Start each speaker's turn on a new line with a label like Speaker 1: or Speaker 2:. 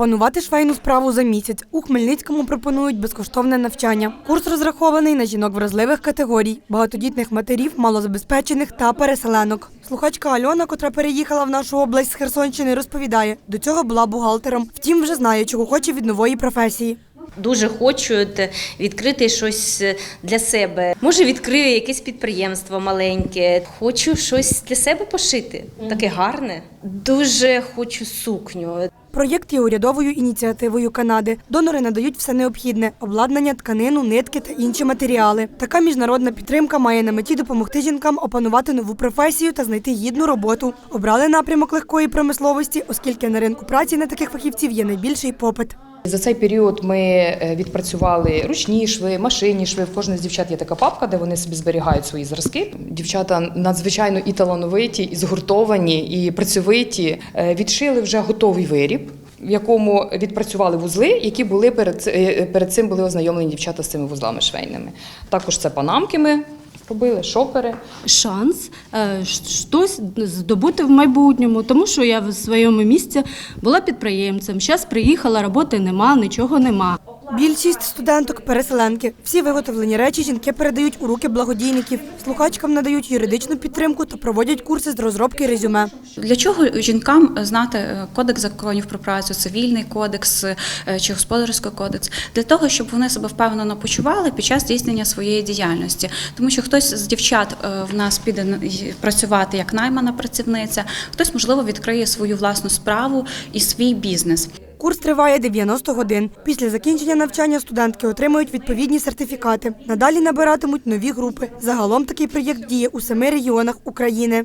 Speaker 1: Опанувати швейну справу за місяць. У Хмельницькому пропонують безкоштовне навчання. Курс розрахований на жінок вразливих категорій, багатодітних матерів, малозабезпечених та переселенок. Слухачка Альона, котра переїхала в нашу область з Херсонщини, розповідає, до цього була бухгалтером. Втім, вже знає, чого хоче від нової професії.
Speaker 2: Дуже хочуть відкрити щось для себе. Може, відкрию якесь підприємство маленьке. Хочу щось для себе пошити, таке гарне. Дуже хочу сукню.
Speaker 1: Проєкт є урядовою ініціативою Канади. Донори надають все необхідне обладнання, тканину, нитки та інші матеріали. Така міжнародна підтримка має на меті допомогти жінкам опанувати нову професію та знайти гідну роботу. Обрали напрямок легкої промисловості, оскільки на ринку праці на таких фахівців є найбільший попит.
Speaker 3: За цей період ми е, відпрацювали ручні шви, машинні шви. В кожної з дівчат є така папка, де вони собі зберігають свої зразки. Дівчата надзвичайно і талановиті, і згуртовані, і працьовиті. Е, Відшили вже готовий виріб. В якому відпрацювали вузли, які були перед, е, перед цим були ознайомлені дівчата з цими вузлами швейними. Також це панамки ми робили, шопери.
Speaker 4: шанс е, щось здобути в майбутньому, тому що я в своєму місці була підприємцем. Зараз приїхала, роботи нема, нічого нема.
Speaker 1: Більшість студенток переселенки. Всі виготовлені речі жінки передають у руки благодійників. Слухачкам надають юридичну підтримку та проводять курси з розробки резюме.
Speaker 5: Для чого жінкам знати е, кодекс законів про працю, цивільний кодекс е, чи господарський кодекс? Для того, щоб вони себе впевнено почували під час здійснення своєї діяльності. Тому що хтось з дівчат е, в нас піде працювати як наймана працівниця, хтось, можливо, відкриє свою власну справу і свій бізнес.
Speaker 1: Курс триває 90 годин. Після закінчення навчання студентки отримують відповідні сертифікати. Надалі набиратимуть нові групи. Загалом такий проєкт діє у семи регіонах України.